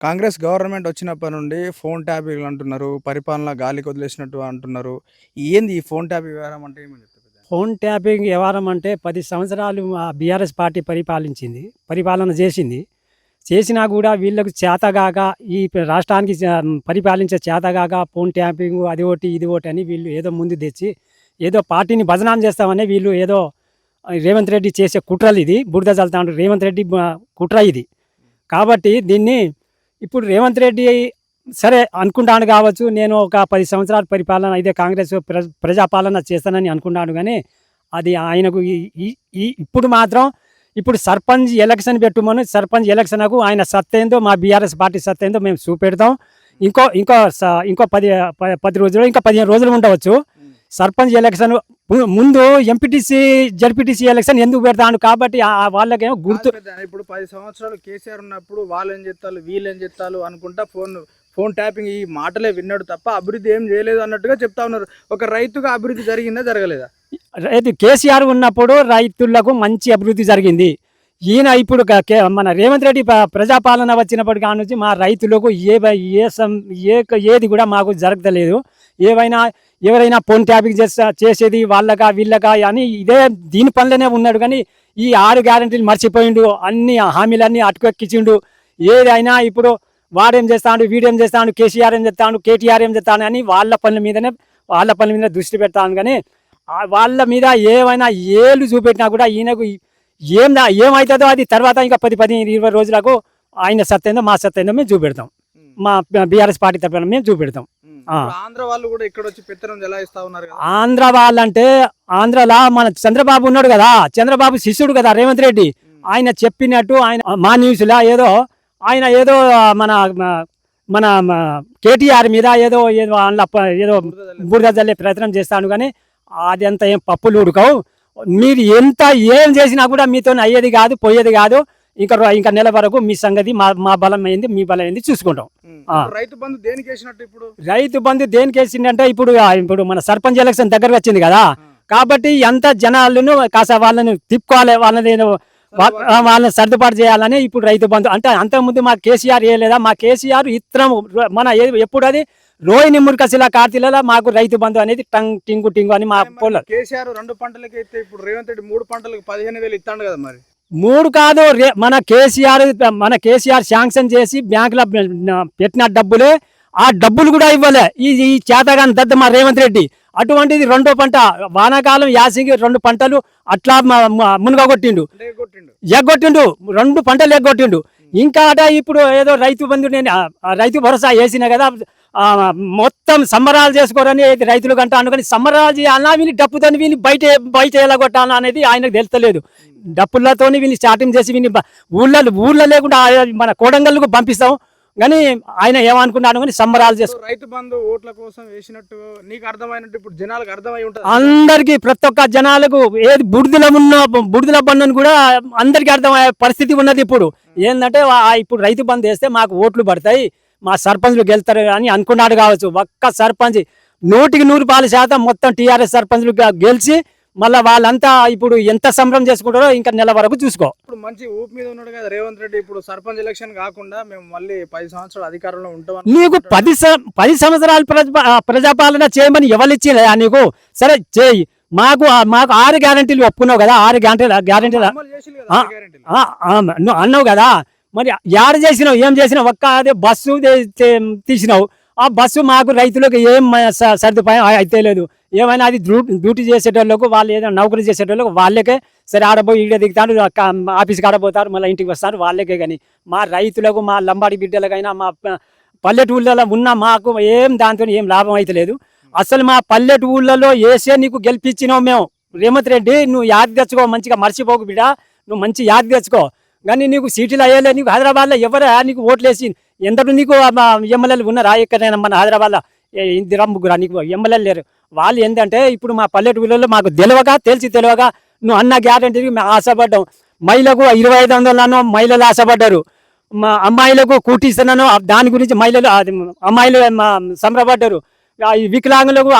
Congress government వచ్చినప్పటి నుండి phone tapping అంటున్నారు పరిపాలన గాలికి వదిలేసినట్టు అంటున్నారు. ఏంది ఈ ఫోన్ ట్యాపింగ్ వ్యవహారం అంటే ఏమని ఫోన్ ట్యాపింగ్ వ్యవహారం అంటే పది సంవత్సరాలు బీఆర్ఎస్ పార్టీ పరిపాలించింది పరిపాలన చేసింది. చేసినా కూడా వీళ్ళకు చేతగాక ఈ రాష్ట్రానికి పరిపాలించే చేతగాక ఫోన్ ట్యాపింగ్ అది ఒకటి ఇది ఒకటి అని వీళ్ళు ఏదో ముందు తెచ్చి ఏదో పార్టీని బదనాం చేస్తామని వీళ్ళు ఏదో రేవంత్ రెడ్డి చేసే కుట్రలు ఇది బురద చల్తాడు రేవంత్ రెడ్డి కుట్ర ఇది. కాబట్టి దీన్ని ఇప్పుడు రేవంత్ రెడ్డి సరే అనుకుంటాను కావచ్చు నేను ఒక పది సంవత్సరాల పరిపాలన అయితే కాంగ్రెస్ ప్ర ప్రజాపాలన చేస్తానని అనుకున్నాను కానీ అది ఆయనకు ఈ- ఇప్పుడు మాత్రం ఇప్పుడు సర్పంచ్ ఎలక్షన్ పెట్టుమని సర్పంచ్ ఎలక్షన్కు ఆయన సత్తేందో మా బీఆర్ఎస్ పార్టీ సత్తేందో మేము చూపెడతాం. ఇంకో ఇంకో ఇంకో పది పది రోజులు ఇంకా పదిహేను రోజులు ఉండవచ్చు. సర్పంచ్ ఎలక్షన్ ముందు ఎంపీటీసీ జడ్పీటీసీ ఎలక్షన్ ఎందుకు పెడతాను కాబట్టి వాళ్ళకేమో గుర్తు ఇప్పుడు పది సంవత్సరాలు కేసీఆర్ ఉన్నప్పుడు వాళ్ళు ఏం చెప్తారు వీళ్ళు ఏం చెప్తారు అనుకుంటా ఫోన్ ఫోన్ ట్యాపింగ్ ఈ మాటలే విన్నాడు తప్ప అభివృద్ధి ఏం చేయలేదు అన్నట్టుగా చెప్తా ఉన్నారు. ఒక రైతుగా అభివృద్ధి జరిగిందా జరగలేదా? రైతు కేసీఆర్ ఉన్నప్పుడు రైతులకు మంచి అభివృద్ధి జరిగింది. ఈయన ఇప్పుడు మన రేవంత్ రెడ్డి ప్రజాపాలన వచ్చినప్పటి కాడ నుంచి మా రైతులకు ఏ ఏ ఏది కూడా మాకు జరగలేదు ఏవైనా ఎవరైనా ఫోన్ ట్యాపింగ్ చేస్తా చేసేది వాళ్ళకా వీళ్ళకా అని ఇదే దీని పనిలోనే ఉన్నాడు. కానీ ఈ ఆరు గ్యారంటీలు మర్చిపోయిండు. అన్ని హామీలన్నీ అటుకెక్కించిండు. ఏదైనా ఇప్పుడు వాడేం చేస్తాడు వీడేం చేస్తాడు కేసీఆర్ ఏం చేస్తాడు కేటీఆర్ ఏం చేస్తాడు అని వాళ్ళ పనుల మీదనే వాళ్ళ పనుల మీద దృష్టి పెడతాను కానీ వాళ్ళ మీద ఏమైనా ఏళ్ళు చూపెట్టినా కూడా ఈయనకు ఏం ఏమవుతుందో అది తర్వాత ఇంకా పది పది ఇరవై రోజులకు ఆయన సత్యందో మా సత్యందో మేము చూపెడతాం. మా బీఆర్ఎస్ పార్టీ తరఫున మేము చూపెడతాం. ఆంధ్ర వాళ్ళు కూడా ఇక్కడ వచ్చి పెత్తనం ఎలా ఇస్తా ఉన్నారు ఆంధ్ర వాళ్ళంటే ఆంధ్రలా మన చంద్రబాబు ఉన్నాడు కదా చంద్రబాబు శిష్యుడు కదా రేవంత్ రెడ్డి. ఆయన చెప్పినట్టు ఆయన మా న్యూస్లా ఏదో ఆయన ఏదో మన మన కేటీఆర్ మీద ఏదో ఏదో అందులో ఏదో. బురద జల్లే ప్రయత్నం చేస్తాను కానీ అది అంత ఏం పప్పులు ఉడకవు. మీరు ఎంత ఏం చేసినా కూడా మీతో అయ్యేది కాదు పోయేది కాదు. ఇంకా ఇంకా నెల వరకు మీ సంగతి మా మా బలం అయింది మీ బలం అయింది చూసుకుంటాం. రైతు బంధు దేనికి వేసినట్టు ఇప్పుడు? రైతు బంధు దేనికి వేసిందంటే ఇప్పుడు ఇప్పుడు మన సర్పంచ్ ఎలక్షన్ దగ్గర వచ్చింది కదా. కాబట్టి ఎంత జనాలను కాస్త వాళ్ళని తిప్పుకోవాలి వాళ్ళని వాళ్ళని సర్దుబాటు చేయాలని ఇప్పుడు రైతు బంధు. అంటే అంతకుముందు మా కేసీఆర్ వేయలేదా? మా కేసీఆర్ ఇత్తనం మన ఎప్పుడు అది? రోహిణి మురికశిల కార్తీలలో మాకు రైతు బంధు అనేది టంగ్ టింగు టింగు అని మా పొలం కేసీఆర్ రెండు పంటలకి అయితే ఇప్పుడు రేవంత్ రెడ్డి మూడు పంటలకు పదిహేను వేలు ఇస్తాడు కదా మరి. మూడు కాదు రే- మన కేసీఆర్ మన కేసీఆర్ శాంక్షన్ చేసి బ్యాంకులో పెట్టిన డబ్బులే ఆ డబ్బులు కూడా ఇవ్వలే. ఈ ఈ చేతగాని దద్ద మా రేవంత్ రెడ్డి. అటువంటిది రెండో పంట వానాకాలం యాసింగి రెండు పంటలు అట్లా మ- మ- మునగగొట్టిండు. అంటే కొట్టిండు ఎగ్గొట్టిండు రెండు పంటలు ఎగ్గొట్టిండు. ఇంకా అట ఇప్పుడు ఏదో రైతు బంధు నేను రైతు భరోసా వేసిన కదా మొత్తం సంబరాలు చేసుకోరని రైతులు కంటా అనుకుని సంబరాలు చేయాలన్నా వీని డప్పుతోని వీని బయట బయట ఎలా కొట్టాలన్నా అనేది ఆయనకు తెలుస్తలేదు. డప్పులతోని వీని స్టార్టింగ్ చేసి వీని బ- ఊళ్ళో ఊళ్ళో లేకుండా మన కోడంగల్కు పంపిస్తాం. కానీ ఆయన ఏమనుకున్నాడు కానీ సంబరాలు ఇప్పుడు రైతు బంధు ఓట్ల కోసం వేసినట్టు నీకు అర్థమైనట్టు ఇప్పుడు జనాలకు అర్థమై ఉంటుంది? అందరికి ప్రతి ఒక్క జనాలకు ఏది బుడిదల ఉన్న బుడిదల బంధుని కూడా అందరికి అర్థమయ్యే పరిస్థితి ఉన్నది ఇప్పుడు. ఏంటంటే ఇప్పుడు రైతు బంధు వేస్తే మాకు ఓట్లు పడతాయి. మా సర్పంచ్లు గెలుతారు అని అనుకున్నాడు కావచ్చు. ఒక్క సర్పంచ్ నూటికి నూరు పాలు శాతం మొత్తం టీఆర్ఎస్ సర్పంచ్లు గెలిచి మళ్ళీ వాళ్ళంతా ఇప్పుడు ఎంత సంబరం చేసుకుంటారో ఇంకా నెల వరకు చూసుకో. ఇప్పుడు మంచి ఊపు మీద ఉన్నాడు కదా రేవంత్ రెడ్డి. ఇప్పుడు సర్పంచ్ ఎలక్షన్ కాకుండా మేము మళ్ళీ పది సంవత్సరాలు అధికారంలో ఉంటాం నీకు పది సం- పది సంవత్సరాలు ప్రజా ప్రజాపాలన చేయమని ఎవరు ఇచ్చిలే నీకు? సరే చేయి. మాకు మాకు ఆరు గ్యారంటీలు ఒప్పుకున్నావు కదా ఆరు గ్యారంటీలు ఆ, నువ్వు అన్నావు కదా. మరి యాడ చేసినావు? ఏం చేసినావు? ఒక్క అదే బస్సు తీసినావు. ఆ బస్సు మాకు రైతులకు ఏం స- సర్దుపాయం అయితే లేదు. ఏమైనా అది డ్యూటీ చేసేటోళ్ళకు వాళ్ళు ఏదైనా నౌకరీ చేసేటోళ్ళకు వాళ్ళకే సరే ఆడపోయి ఈడ దిగుతాడు ఆఫీస్కి ఆడపోతారు మళ్ళీ ఇంటికి వస్తారు వాళ్ళకే కానీ మా రైతులకు మా లంబాడి బిడ్డలకైనా మా పల్లెటూళ్ళలో ఉన్న మాకు ఏం దాంతో ఏం లాభం అయితే లేదు. అసలు మా పల్లెటూళ్ళలో వేసే నీకు గెలిపించినావు మేము. రేవంత్ రెడ్డి నువ్వు యాద్ తెచ్చుకో మంచిగా మర్చిపోకు బిడ్డ. నువ్వు మంచి యాద తెచ్చుకో. కానీ నీకు సీట్లు అయ్యేలే నీకు హైదరాబాద్లో ఎవరా? నీకు ఓట్లేసి ఎంతటి నీకు ఎమ్మెల్యేలు ఉన్నారా? ఎక్కడైనా మన హైదరాబాద్లో? ఇందిరా ముగ్గురా? నీకు ఎమ్మెల్యేలు లేరు. వాళ్ళు ఏంటంటే ఇప్పుడు మా పల్లెటూళ్ళలో మాకు తెలియక తెలిసి తెలియక నువ్వు అన్న గ్యారంటీకి మేము ఆశపడ్డాం. మహిళకు ఇరవై ఐదు వందలను మహిళలు ఆశపడ్డారు. మా అమ్మాయిలకు కూటిస్తున్నాను దాని గురించి మహిళలు అమ్మాయిలు సంబరపడ్డారు. ఈ వికలాంగులకు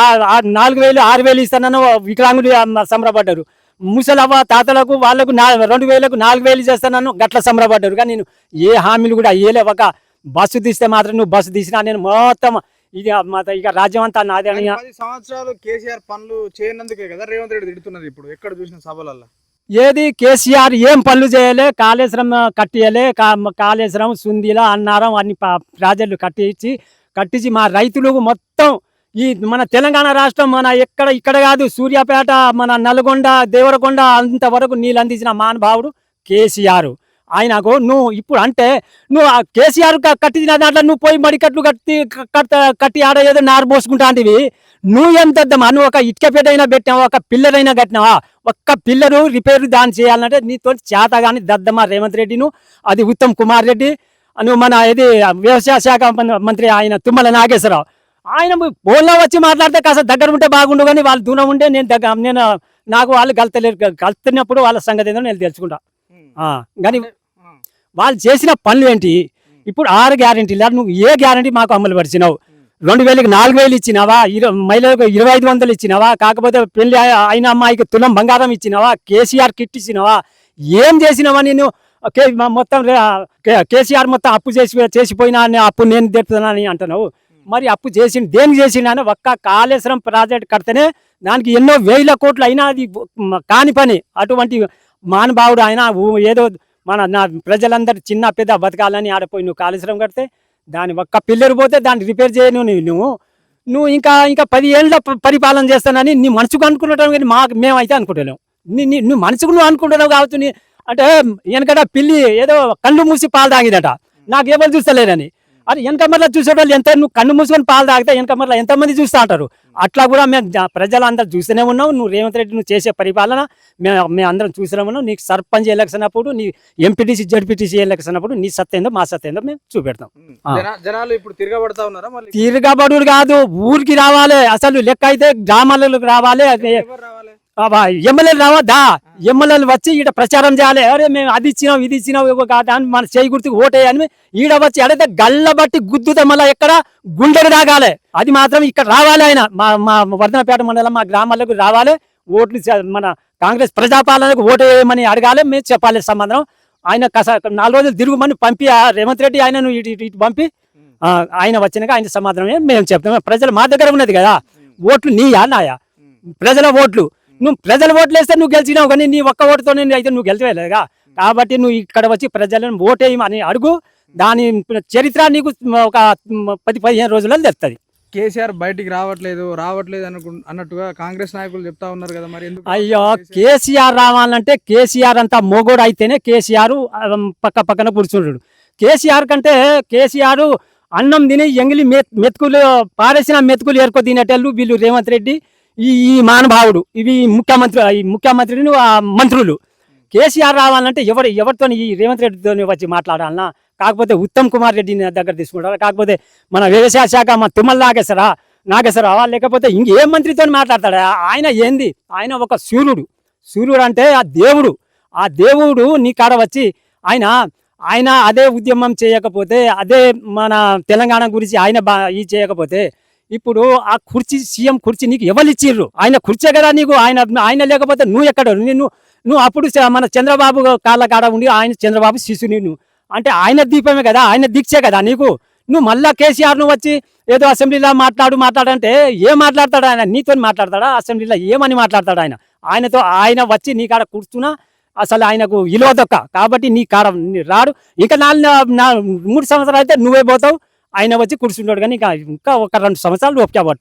నాలుగు వేలు ఆరు వేలు ఇస్తున్నాను వికలాంగులు సంబరపడ్డారు. ముసలవ్వ తాతలకు వాళ్ళకు నా రెండు వేలకు నాలుగు వేలు చేస్తున్నాను గట్ల సంబరపడ్డారు. కానీ నేను ఏ హామీలు కూడా ఇయ్యలే ఒక బస్సు తీస్తే మాత్రం నువ్వు బస్సు తీసినా నేను మొత్తం ఇది మొత్తం ఇక రాజ్యం అంతా నాదే సంవత్సరాలు కేసీఆర్ పనులు చేయనందుకే కదా రేవంత్ రెడ్డి తిడుతున్నది ఇప్పుడు. ఎక్కడ చూసిన సభలల్లో. ఏది? కేసీఆర్ ఏం పనులు చేయలే కాళేశ్వరం కట్టియలే కాళేశ్వరం సుందిల అన్నారం అన్ని ప్రాజెక్టులు కట్టించి కట్టించి మా రైతులు మొత్తం ఈ మన తెలంగాణ రాష్ట్రం మన ఎక్కడ ఇక్కడ కాదు సూర్యాపేట మన నల్గొండ దేవరకొండ అంతవరకు నీళ్ళు అందించిన మహానుభావుడు కేసీఆర్. ఆయనకు నువ్వు ఇప్పుడు అంటే నువ్వు ఆ కేసీఆర్ క- కట్టించిన దాంట్లో నువ్వు పోయి మడికట్లు కట్టి కట్ట కట్టి ఆడ ఏదో నారు పోసుకుంటా అంటివి నువ్వు ఏం తెద్దామా నువ్వు ఒక ఇటుకపేటైనా అయినా పెట్టినావా? ఒక పిల్లరైనా కట్టినావా? ఒక్క పిల్లరు రిపేర్ దాన్ని చేయాలంటే నీతో చేత కానీ దద్దమ్మ రేవంత్ రెడ్డిను అది ఉత్తమ్ కుమార్ రెడ్డి నువ్వు మన ఇది వ్యవసాయ శాఖ మంత్రి ఆయన తుమ్మల నాగేశ్వరరావు. ఆయన ఫోన్లో వచ్చి మాట్లాడితే కాస్త దగ్గర ఉంటే బాగుండు కానీ వాళ్ళు దూరం ఉంటే నేను దగ్గర నేను నాకు వాళ్ళు కలతలేరు. కలుతున్నప్పుడు వాళ్ళ సంగతి ఏందో నేను తెలుసుకుంటా. కానీ వాళ్ళు చేసిన పనులు ఏంటి? ఇప్పుడు ఆరు గ్యారెంటీలు నువ్వు ఏ గ్యారెంటీ మాకు అమలు పరిచినావు? రెండు వేలకి నాలుగు వేలు ఇచ్చినావా? ఇరవై మహిళలకు ఇరవై ఐదు వందలు ఇచ్చినావా? కాకపోతే పెళ్ళి అయి- అయిన అమ్మాయికి తులం బంగారం ఇచ్చినావా? కేసీఆర్ కిట్ ఇచ్చినావా? ఏం చేసినావా నేను మొత్తం కేసీఆర్ మొత్తం అప్పు చేసి చేసిపోయినా అని అప్పు నేను తెడుతున్నానని అంటున్నావు. మరి అప్పు చేసి దేనికి చేసిండు ఒక్క కాళేశ్వరం ప్రాజెక్ట్ కడితేనే దానికి ఎన్నో వేల కోట్లు అయినా అది కాని పని. అటువంటి మానభావుడు ఆయన ఏదో మన నా ప్రజలందరూ చిన్న పెద్ద బతకాలని ఆడపోయి నువ్వు కాళేశ్వరం కడితే దాని ఒక్క పిల్లరు పోతే దాన్ని రిపేర్ చేయను నువ్వు. నువ్వు ఇంకా ఇంకా పది ఏళ్ళ పరిపాలన చేస్తానని నీ మనసుకు అనుకున్నట్టు కానీ మాకు మేమైతే అనుకుంటున్నాం నీ నీ- నువ్వు మనసుకు నువ్వు అనుకుంటున్నావు కాబట్టి అంటే వెనకట పిల్లి ఏదో కళ్ళు మూసి పాలు తాగిందట. నాకు ఎవరు చూస్తలేరని. అది వెనక మరలా చూసేవాళ్ళు ఎంత నువ్వు కన్ను మూసుకొని పాలు తాగితే వెనక మరలా ఎంతమంది చూస్తూ అంటారు అట్లా కూడా మేము ప్రజలందరూ చూస్తూనే ఉన్నాం. నువ్వు రేవంత్ రెడ్డి నువ్వు చేసే పరిపాలన మేము మేము అందరం చూస్తూనే ఉన్నాం. నీకు సర్పంచ్ ఎలక్షన్ అప్పుడు నీ ఎంపీటీసీ జడ్పీటీసీ ఎలక్షన్ అప్పుడు నీ సత్యేందో మా సత్యేందో మేము చూపెడతాం. జనాలు ఇప్పుడు తిరగబడతా ఉన్నారా మళ్ళీ? తిరగబడుడు కాదు ఊరికి రావాలి. అసలు లెక్క అయితే గ్రామాలకు రావాలి? ఎమ్మెల్యేలు రావద్దా? ఎమ్మెల్యేలు వచ్చి ఈడ ప్రచారం చేయాలి. అరే మేము అది ఇచ్చినాం ఇది ఇచ్చినాం అని మన చేయి గుర్తుకు ఓటేయని ఈడ వచ్చి అడిగితే గల్ల బట్టి గుద్దుతే మళ్ళీ ఎక్కడ? గుండెకు తాగాలి అది మాత్రం ఇక్కడ రావాలి ఆయన. మా మా వర్ధనపేట మండలం మా గ్రామాలకు రావాలి. ఓట్లు మన కాంగ్రెస్ ప్రజాపాలనకు ఓటు వేయమని అడగాలి. మేము చెప్పాలి సంబంధం ఆయన కస నాలుగు రోజులు తిరుగుమని పంపి రేవంత్ రెడ్డి ఆయనను ఇటు ఇటు- ఇటు పంపి ఆయన వచ్చినాక ఆయన సమాధానమే మేము చెప్తాం. ప్రజలు మా దగ్గర ఉన్నది కదా. ఓట్లు నీయా నాయా? ప్రజల ఓట్లు. నువ్వు ప్రజల ఓట్లు వేస్తే నువ్వు గెలిచినావు కానీ నీ ఒక్క ఓటుతో అయితే నువ్వు గెలిచలేదుగా. కాబట్టి నువ్వు ఇక్కడ వచ్చి ప్రజలను ఓటేయమని అడుగు. దాని చరిత్ర నీకు ఒక పది పదిహేను రోజుల్లో తెలుస్తుంది. కేసీఆర్ బయటికి రావట్లేదు రావట్లేదు అనుకు అన్నట్టుగా కాంగ్రెస్ నాయకులు చెప్తా ఉన్నారు కదా మరి అయ్యో కేసీఆర్ రావాలంటే కేసీఆర్ అంతా మొగోడు అయితేనే కేసీఆర్ పక్క పక్కన కూర్చుంటాడు. కేసీఆర్ కంటే కేసీఆర్ అన్నం తిని ఎంగిలి మెత్ మెతుకులు పారేసిన మెతుకులు ఏరుకో తినేటోళ్ళు వీళ్ళు రేవంత్ రెడ్డి. ఈ ఈ మానభావుడు ఇవి ముఖ్యమంత్రి ఈ ముఖ్యమంత్రిని మంత్రులు. కేసీఆర్ రావాలంటే ఎవరు ఎవరితో ఈ రేవంత్ రెడ్డితో వచ్చి మాట్లాడాలన్నా కాకపోతే ఉత్తమ్ కుమార్ రెడ్డిని దగ్గర తీసుకుంటారా కాకపోతే మన వ్యవసాయ శాఖ మన తుమ్మల నాగేశ్వరా నాగేశ్వరరావా లేకపోతే ఇంకేం మంత్రితో మాట్లాడతాడా? ఆయన ఏంది? ఆయన ఒక సూర్యుడు. సూర్యుడు అంటే ఆ దేవుడు. ఆ దేవుడు నీ కాడ వచ్చి ఆయన ఆయన అదే ఉద్యమం చేయకపోతే అదే మన తెలంగాణ గురించి ఆయన బా ఈ చేయకపోతే ఇప్పుడు ఆ కుర్చీ సీఎం కుర్చీ నీకు ఎవరు ఇచ్చిర్రు ఆయన కుర్చీ కదా నీకు? ఆయన ఆయన లేకపోతే నువ్వు ఎక్కడ నేను నువ్వు అప్పుడు మన చంద్రబాబు కాళ్ళ కాడ ఉండి ఆయన చంద్రబాబు శిశుని నువ్వు అంటే ఆయన దీపమే కదా? ఆయన దీక్షే కదా నీకు? నువ్వు మళ్ళా కేసీఆర్ నువ్వు వచ్చి ఏదో అసెంబ్లీలో మాట్లాడు మాట్లాడంటే ఏం మాట్లాడతాడు ఆయన? నీతో మాట్లాడతాడా? అసెంబ్లీలో ఏమని మాట్లాడతాడు ఆయన? ఆయనతో ఆయన వచ్చి నీ కాడ కూర్చున్నా అసలు ఆయనకు విలువ దొక్క. కాబట్టి నీ కాడ రాడు. ఇంకా నాలుగు మూడు సంవత్సరాలు అయితే నువ్వే పోతావు. ఆయన వచ్చి కూర్చుంటాడు కానీ ఇంకా ఇంకా ఒక రెండు సంవత్సరాలు ఒప్పుకోబట్టు